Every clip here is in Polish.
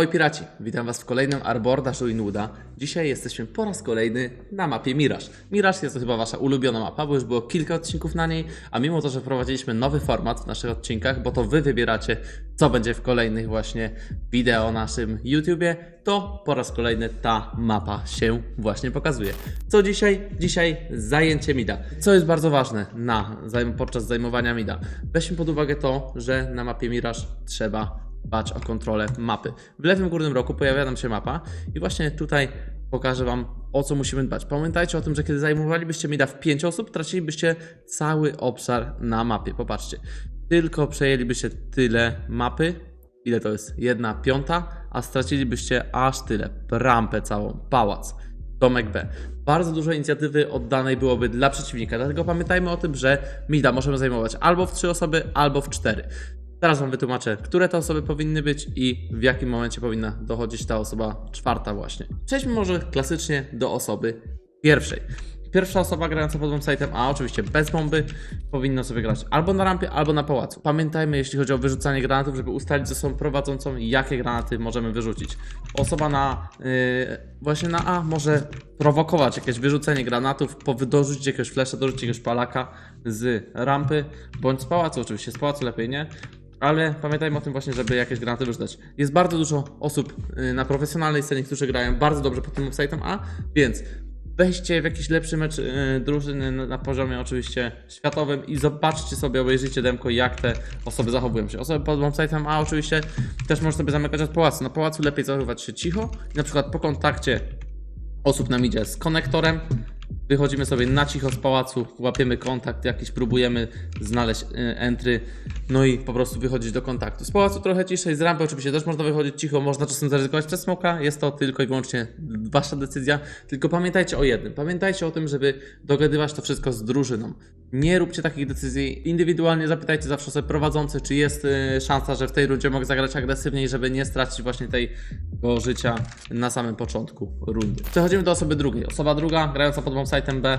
Ahoj piraci, witam was w kolejnym Arbordażu i Nuda. Dzisiaj jesteśmy po raz kolejny na mapie Miraż. Miraż jest to chyba wasza ulubiona mapa, bo już było kilka odcinków na niej, a mimo to, że wprowadziliśmy nowy format w naszych odcinkach, bo to wy wybieracie, co będzie w kolejnych właśnie wideo naszym YouTubie, to po raz kolejny ta mapa się właśnie pokazuje. Co dzisiaj? Dzisiaj zajęcie Mida. Co jest bardzo ważne na, podczas zajmowania Mida? Weźmy pod uwagę to, że na mapie Miraż trzeba dbać o kontrolę mapy. W lewym górnym rogu pojawia nam się mapa i właśnie tutaj pokażę Wam o co musimy dbać. Pamiętajcie o tym, że kiedy zajmowalibyście mida w 5 osób, tracilibyście cały obszar na mapie. Popatrzcie, tylko przejęlibyście tyle mapy, ile to jest? Jedna piąta, a stracilibyście aż tyle. Rampę całą, pałac. Domek B. Bardzo dużo inicjatywy oddanej byłoby dla przeciwnika, dlatego pamiętajmy o tym, że mida możemy zajmować albo w 3 osoby, albo w 4. Teraz Wam wytłumaczę, które te osoby powinny być i w jakim momencie powinna dochodzić ta osoba czwarta właśnie. Przejdźmy może klasycznie do osoby pierwszej. Pierwsza osoba grająca pod bombsite'em, a oczywiście bez bomby, powinna sobie grać albo na rampie, albo na pałacu. Pamiętajmy, jeśli chodzi o wyrzucanie granatów, żeby ustalić ze sobą prowadzącą, jakie granaty możemy wyrzucić. Osoba na yy, właśnie na A może prowokować jakieś wyrzucenie granatów, dorzucić jakiegoś flesza, dorzucić jakiegoś palaka z rampy, bądź z pałacu, oczywiście z pałacu lepiej nie. Ale pamiętajmy o tym właśnie, żeby jakieś granaty wyrzucać. Jest bardzo dużo osób y, na profesjonalnej scenie, którzy grają bardzo dobrze pod tym website'em A, więc weźcie w jakiś lepszy mecz y, drużyny na, na poziomie oczywiście światowym i zobaczcie sobie, obejrzyjcie demko, jak te osoby zachowują się. Osoby pod website'em A oczywiście też można sobie zamykać od pałacu. Na pałacu lepiej zachowywać się cicho i na przykład po kontakcie osób nam idzie z konektorem. Wychodzimy sobie na cicho z pałacu, łapiemy kontakt, jakiś próbujemy znaleźć y, entry, no i po prostu wychodzić do kontaktu. Z pałacu trochę ciszej, z rampy oczywiście też można wychodzić cicho, można czasem zaryzykować przez smoka, jest to tylko i wyłącznie wasza decyzja. Tylko pamiętajcie o jednym, pamiętajcie o tym, żeby dogadywać to wszystko z drużyną. Nie róbcie takich decyzji indywidualnie, zapytajcie zawsze sobie prowadzący, czy jest y, szansa, że w tej rundzie mogę zagrać agresywniej, żeby nie stracić właśnie tego życia na samym początku rundy. Przechodzimy do osoby drugiej. Osoba druga, grająca pod bombsite'em B,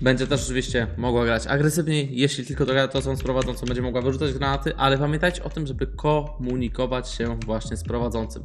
będzie też oczywiście mogła grać agresywniej, jeśli tylko dogada to są z prowadzącą, będzie mogła wyrzucać granaty, ale pamiętajcie o tym, żeby komunikować się właśnie z prowadzącym.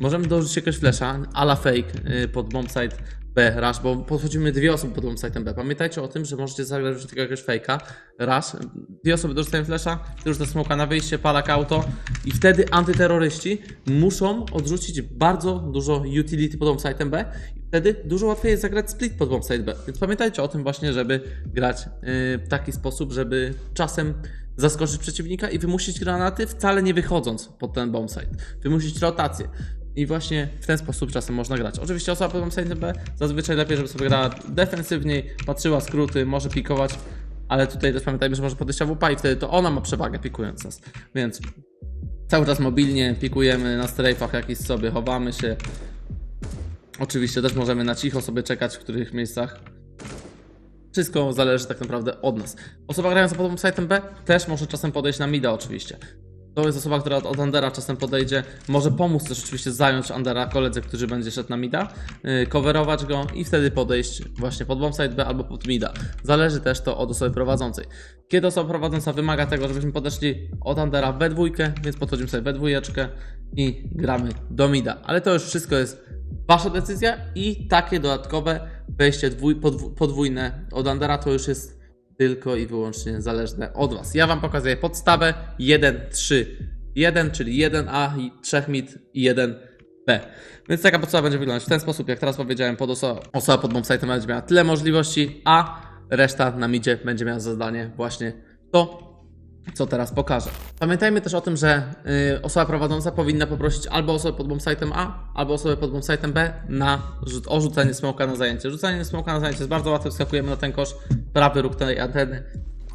Możemy dorzucić jakiegoś flesza, ala fake y, pod bombsite B, rush, bo podchodzimy dwie osoby pod bombsite'em B. Pamiętajcie o tym, że możecie zagrać tylko jakiegoś fake'a, rush, dwie osoby dorzucają flesza, ty już ta smoka na wyjście, palak auto i wtedy antyterroryści muszą odrzucić bardzo dużo utility pod bombsite'em B i wtedy dużo łatwiej jest zagrać split pod bombsite B. Więc pamiętajcie o tym właśnie, żeby grać yy, w taki sposób, żeby czasem zaskoczyć przeciwnika i wymusić granaty, wcale nie wychodząc pod ten bombsite. Wymusić rotację. I właśnie w ten sposób czasem można grać. Oczywiście osoba bombsite B zazwyczaj lepiej, żeby sobie grała defensywniej, patrzyła skróty, może pikować, ale tutaj też pamiętajmy, że może podejść AWP i wtedy to ona ma przewagę pikując nas. Więc cały czas mobilnie pikujemy na strajfach jakiś sobie, chowamy się. Oczywiście też możemy na cicho sobie czekać w których miejscach. Wszystko zależy tak naprawdę od nas. Osoba grająca pod bombsite'em B też może czasem podejść na mida oczywiście. To jest osoba, która od Andera czasem podejdzie. Może pomóc też oczywiście zająć Andera koledze, który będzie szedł na mida, yy, coverować go i wtedy podejść właśnie pod bombsite B albo pod mida. Zależy też to od osoby prowadzącej. Kiedy osoba prowadząca wymaga tego, żebyśmy podeszli od Andera we dwójkę, więc podchodzimy sobie we dwójeczkę i gramy do mida. Ale to już wszystko jest wasza decyzja i takie dodatkowe wejście dwój, podw- podwójne od Andera to już jest tylko i wyłącznie zależne od Was. Ja Wam pokazuję podstawę 1, 3, 1, czyli 1A, i 3 mid i 1B. Więc taka podstawa będzie wyglądać w ten sposób, jak teraz powiedziałem, pod oso- osoba pod bombsite'em będzie miała tyle możliwości, a reszta na midzie będzie miała za zadanie właśnie to, co teraz pokażę. Pamiętajmy też o tym, że y, osoba prowadząca powinna poprosić albo osobę pod bombsite'em A, albo osobę pod bombsite'em B na o rzucenie smoka na zajęcie. Rzucanie smoka na zajęcie jest bardzo łatwe, wskakujemy na ten kosz, prawy róg tej anteny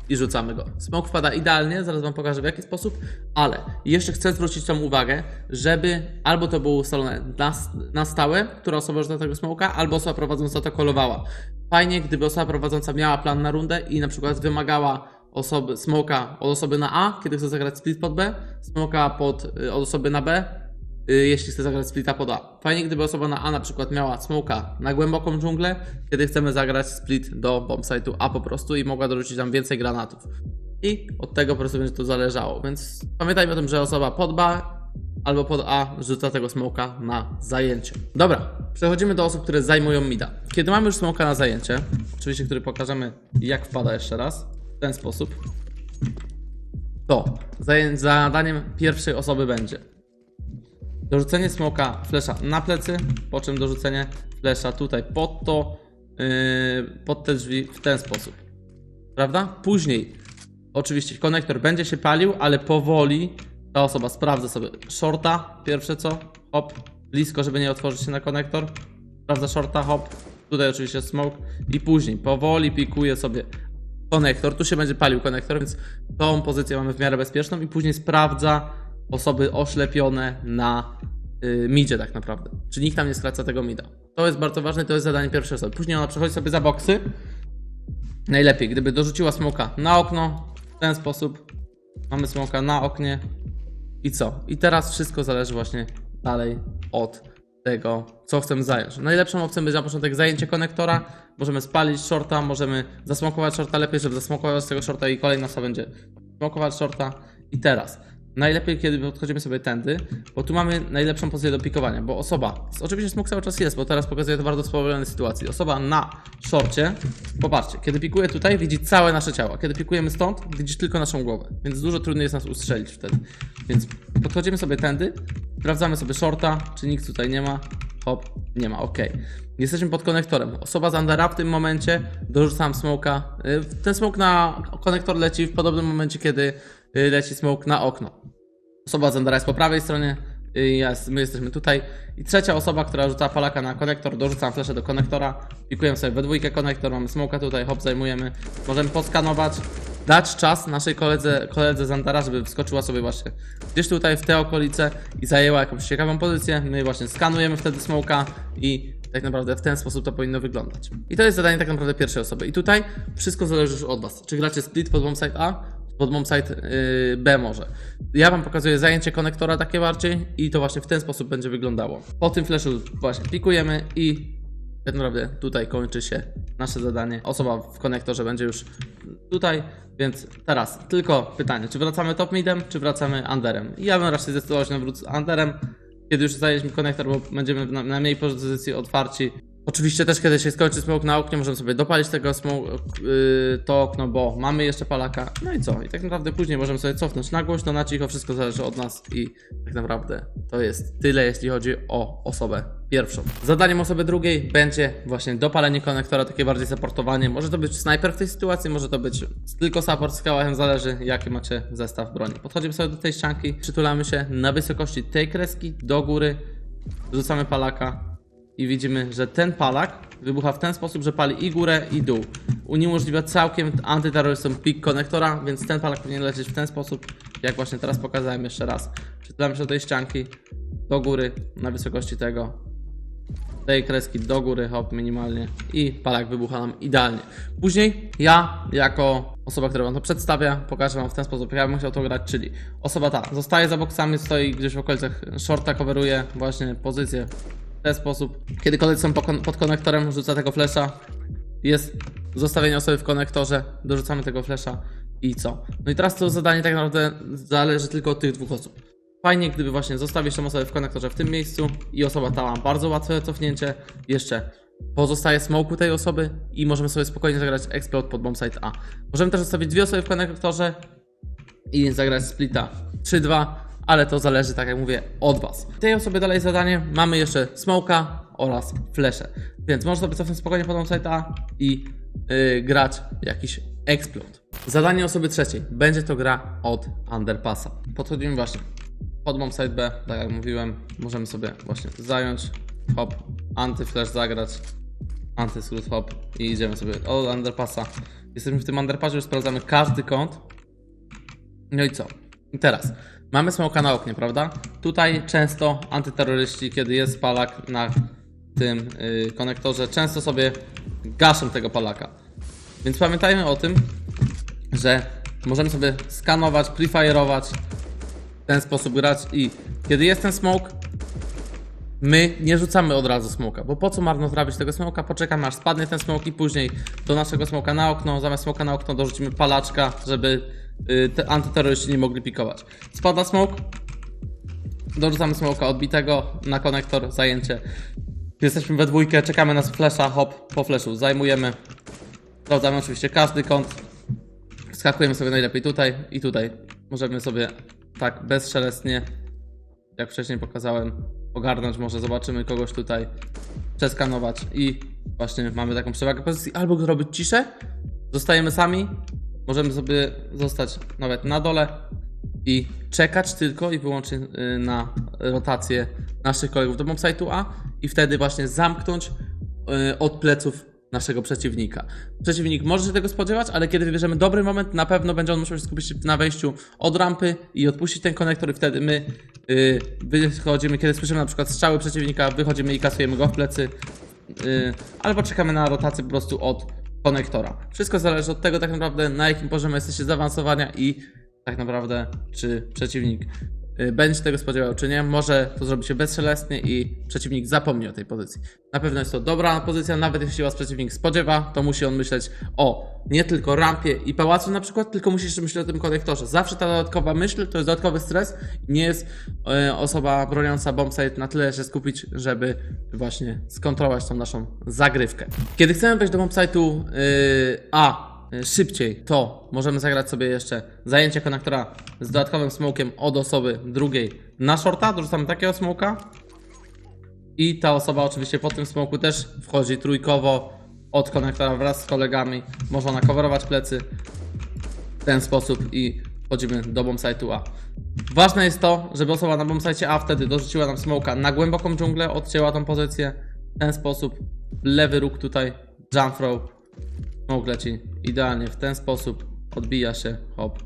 i rzucamy go. Smok wpada idealnie, zaraz wam pokażę w jaki sposób, ale jeszcze chcę zwrócić tą uwagę, żeby albo to było ustalone na, na stałe, która osoba rzuca tego smoka, albo osoba prowadząca to kolowała. Fajnie, gdyby osoba prowadząca miała plan na rundę i na przykład wymagała osoby, smoka od osoby na A, kiedy chce zagrać split pod B, smoka pod, y, od osoby na B, y, jeśli chce zagrać splita pod A. Fajnie, gdyby osoba na A na przykład miała smoka na głęboką dżunglę, kiedy chcemy zagrać split do bombsite'u A po prostu i mogła dorzucić tam więcej granatów. I od tego po prostu będzie to zależało. Więc pamiętajmy o tym, że osoba pod B albo pod A rzuca tego smoka na zajęcie. Dobra, przechodzimy do osób, które zajmują mida. Kiedy mamy już smoka na zajęcie, oczywiście, który pokażemy jak wpada jeszcze raz, ten sposób, to zadaniem pierwszej osoby będzie dorzucenie smoka flesza na plecy, po czym dorzucenie flesza tutaj pod to, yy, pod te drzwi w ten sposób. Prawda? Później oczywiście konektor będzie się palił, ale powoli ta osoba sprawdza sobie shorta, pierwsze co, hop, blisko, żeby nie otworzyć się na konektor, sprawdza shorta, hop, tutaj oczywiście smoke i później powoli pikuje sobie konektor, tu się będzie palił konektor, więc tą pozycję mamy w miarę bezpieczną i później sprawdza osoby oślepione na y, midzie tak naprawdę. Czy nikt tam nie skraca tego mida. To jest bardzo ważne, to jest zadanie pierwszej osoby. Później ona przechodzi sobie za boksy. Najlepiej, gdyby dorzuciła smoka na okno, w ten sposób. Mamy smoka na oknie. I co? I teraz wszystko zależy właśnie dalej od tego, co chcemy zająć. Najlepszą opcją będzie na początek zajęcie konektora. Możemy spalić shorta, możemy zasmokować shorta lepiej, żeby zasmokować z tego shorta i kolejna osoba będzie smokować shorta. I teraz, najlepiej kiedy podchodzimy sobie tędy, bo tu mamy najlepszą pozycję do pikowania, bo osoba, oczywiście smok cały czas jest, bo teraz pokazuję to bardzo spowolnionej sytuacji. Osoba na shorcie, popatrzcie, kiedy pikuje tutaj, widzi całe nasze ciało. Kiedy pikujemy stąd, widzisz tylko naszą głowę, więc dużo trudniej jest nas ustrzelić wtedy. Więc podchodzimy sobie tędy, sprawdzamy sobie shorta, czy nikt tutaj nie ma. Hop, nie ma, ok. Jesteśmy pod konektorem. Osoba z w tym momencie dorzucam smoka. Y, Ten smok na konektor leci w podobnym momencie, kiedy y, leci smok na okno. Osoba z jest po prawej stronie, y, jest, my jesteśmy tutaj. I trzecia osoba, która rzuca palaka na konektor, dorzucam fleszę do konektora, pikujemy sobie we dwójkę konektor, mamy smoka tutaj, hop, zajmujemy. Możemy poskanować, dać czas naszej koledze, koledze z żeby wskoczyła sobie właśnie gdzieś tutaj w te okolice i zajęła jakąś ciekawą pozycję. My właśnie skanujemy wtedy smoka i tak naprawdę w ten sposób to powinno wyglądać. I to jest zadanie tak naprawdę pierwszej osoby. I tutaj wszystko zależy już od Was. Czy gracie split pod bombsite A, pod bombsite yy, B może. Ja Wam pokazuję zajęcie konektora takie bardziej i to właśnie w ten sposób będzie wyglądało. Po tym flashu właśnie pikujemy i tak naprawdę tutaj kończy się nasze zadanie. Osoba w konektorze będzie już tutaj, więc teraz tylko pytanie, czy wracamy top midem, czy wracamy underem? Ja bym raczej zdecydował się na wrót underem, kiedy już zajęliśmy konektor, bo będziemy na, na mniej pozycji otwarci. Oczywiście też kiedy się skończy smoke na oknie, możemy sobie dopalić tego smoke, yy, to okno, bo mamy jeszcze palaka. No i co? I tak naprawdę później możemy sobie cofnąć na głośno, na cicho, wszystko zależy od nas i tak naprawdę to jest tyle, jeśli chodzi o osobę pierwszą. Zadaniem osoby drugiej będzie właśnie dopalenie konektora, takie bardziej supportowanie. Może to być snajper w tej sytuacji, może to być tylko support z kałachem, zależy jaki macie zestaw broni. Podchodzimy sobie do tej ścianki, przytulamy się na wysokości tej kreski do góry, rzucamy palaka i widzimy, że ten palak wybucha w ten sposób, że pali i górę i dół. Uniemożliwia całkiem antyterrorystom pik konektora, więc ten palak powinien lecieć w ten sposób, jak właśnie teraz pokazałem jeszcze raz. Przytulamy się do tej ścianki, do góry, na wysokości tego, tej kreski do góry, hop, minimalnie i palak wybucha nam idealnie. Później ja, jako osoba, która wam to przedstawia, pokażę wam w ten sposób, jak ja bym chciał to grać, czyli osoba ta zostaje za boksami, stoi gdzieś w okolicach shorta, coveruje właśnie pozycję ten sposób. Kiedy koledzy są pod konektorem, rzuca tego flesza, jest zostawienie osoby w konektorze, dorzucamy tego flesza i co? No i teraz to zadanie tak naprawdę zależy tylko od tych dwóch osób. Fajnie, gdyby właśnie zostawić tą osobę w konektorze w tym miejscu i osoba ta ma bardzo łatwe cofnięcie. Jeszcze pozostaje smoku tej osoby i możemy sobie spokojnie zagrać explode pod bombsite A. Możemy też zostawić dwie osoby w konektorze i zagrać splita 3-2, ale to zależy, tak jak mówię, od Was. Tej osobie dalej zadanie mamy jeszcze smoka oraz flesze, więc można sobie cofnąć spokojnie pod bombsite A i yy, grać jakiś explode. Zadanie osoby trzeciej będzie to gra od underpassa. Podchodzimy właśnie pod bombsite B, tak jak mówiłem, możemy sobie właśnie zająć, hop, antyflash zagrać, antyscrut hop i idziemy sobie od underpassa. Jesteśmy w tym underpassie, już sprawdzamy każdy kąt. No i co? I teraz, mamy smoka na oknie, prawda? Tutaj często antyterroryści, kiedy jest palak na tym yy, konektorze, często sobie gaszą tego palaka. Więc pamiętajmy o tym, że możemy sobie skanować, prefire'ować, w ten sposób grać i kiedy jest ten smoke, my nie rzucamy od razu smoka, bo po co marnotrawić tego smoka? Poczekamy aż spadnie ten smoke i później do naszego smoka na okno, zamiast smoka na okno dorzucimy palaczka, żeby y, te antyterroryści nie mogli pikować. Spada smoke, Dorzucamy smoka odbitego na konektor, zajęcie. Jesteśmy we dwójkę, czekamy na flesza, hop, po fleszu zajmujemy. Sprawdzamy oczywiście każdy kąt. Skakujemy sobie najlepiej tutaj i tutaj. Możemy sobie tak bezszelestnie, jak wcześniej pokazałem, ogarnąć. Może zobaczymy kogoś tutaj, przeskanować i właśnie mamy taką przewagę pozycji. Albo zrobić ciszę, zostajemy sami. Możemy sobie zostać nawet na dole i czekać tylko i wyłącznie y, na rotację naszych kolegów do bombsite'u A i wtedy właśnie zamknąć y, od pleców naszego przeciwnika. Przeciwnik może się tego spodziewać, ale kiedy wybierzemy dobry moment, na pewno będzie on musiał się skupić na wejściu od rampy i odpuścić ten konektor i wtedy my y, wychodzimy, kiedy słyszymy na przykład strzały przeciwnika, wychodzimy i kasujemy go w plecy, y, albo czekamy na rotację po prostu od konektora. Wszystko zależy od tego tak naprawdę na jakim poziomie jesteście zaawansowania i tak naprawdę czy przeciwnik będzie się tego spodziewał czy nie. Może to zrobi się bezszelestnie i przeciwnik zapomni o tej pozycji. Na pewno jest to dobra pozycja, nawet jeśli was przeciwnik spodziewa, to musi on myśleć o nie tylko rampie i pałacu na przykład, tylko musi jeszcze myśleć o tym konektorze. Zawsze ta dodatkowa myśl to jest dodatkowy stres. Nie jest e, osoba broniąca bombsite na tyle się skupić, żeby właśnie skontrolować tą naszą zagrywkę. Kiedy chcemy wejść do bombsite'u yy, A y, szybciej, to możemy zagrać sobie jeszcze zajęcie konektora z dodatkowym smokiem od osoby drugiej na shorta. Dorzucamy takiego smoka. I ta osoba oczywiście po tym smoku też wchodzi trójkowo od konektora wraz z kolegami. Można nacoverować plecy w ten sposób i wchodzimy do bombsite'u A. Ważne jest to, żeby osoba na bombsite A wtedy dorzuciła nam smoka na głęboką dżunglę, odcięła tą pozycję w ten sposób. Lewy róg tutaj, jump throw, Smoke leci idealnie w ten sposób, odbija się, hop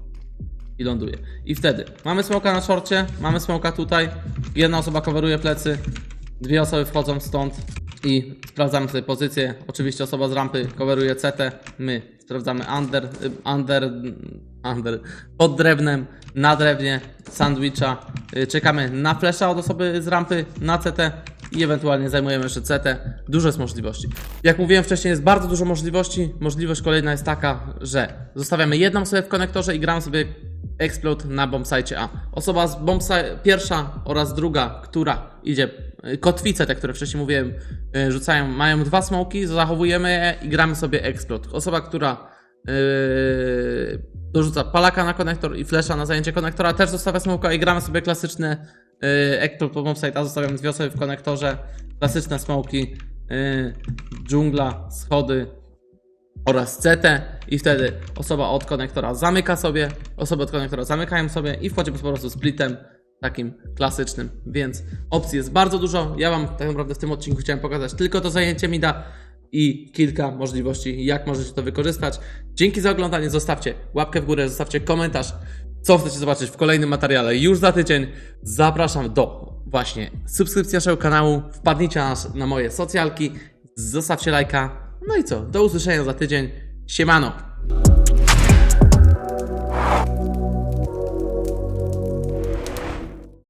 i ląduje. I wtedy mamy smoka na szorcie, mamy smoka tutaj, jedna osoba coveruje plecy, dwie osoby wchodzą stąd i sprawdzamy sobie pozycję. Oczywiście osoba z rampy coveruje CT, my sprawdzamy under, under, under, pod drewnem, na drewnie, sandwicha, Y, czekamy na flesza od osoby z rampy, na CT i ewentualnie zajmujemy jeszcze CT. Dużo jest możliwości. Jak mówiłem wcześniej, jest bardzo dużo możliwości. Możliwość kolejna jest taka, że zostawiamy jedną osobę w konektorze i gramy sobie explode na bombsite A. Osoba z bombsite pierwsza oraz druga, która idzie, y, kotwice te, które wcześniej mówiłem, y, rzucają, mają dwa smoki, zachowujemy je i gramy sobie explode. Osoba, która yy, dorzuca palaka na konektor i flesza na zajęcie konektora, też zostawia smoka i gramy sobie klasyczne yy, explode po A, zostawiam dwie osoby w konektorze, klasyczne smoki, yy, dżungla, schody, oraz CT. I wtedy osoba od konektora zamyka sobie, osoby od konektora zamykają sobie i wchodzimy po prostu splitem takim klasycznym, więc opcji jest bardzo dużo. Ja Wam tak naprawdę w tym odcinku chciałem pokazać tylko to zajęcie mi da i kilka możliwości, jak możecie to wykorzystać. Dzięki za oglądanie, zostawcie łapkę w górę, zostawcie komentarz, co chcecie zobaczyć w kolejnym materiale już za tydzień. Zapraszam do właśnie subskrypcji naszego kanału, wpadnijcie na, na moje socjalki, zostawcie lajka, no i co, do usłyszenia za tydzień. Siemano!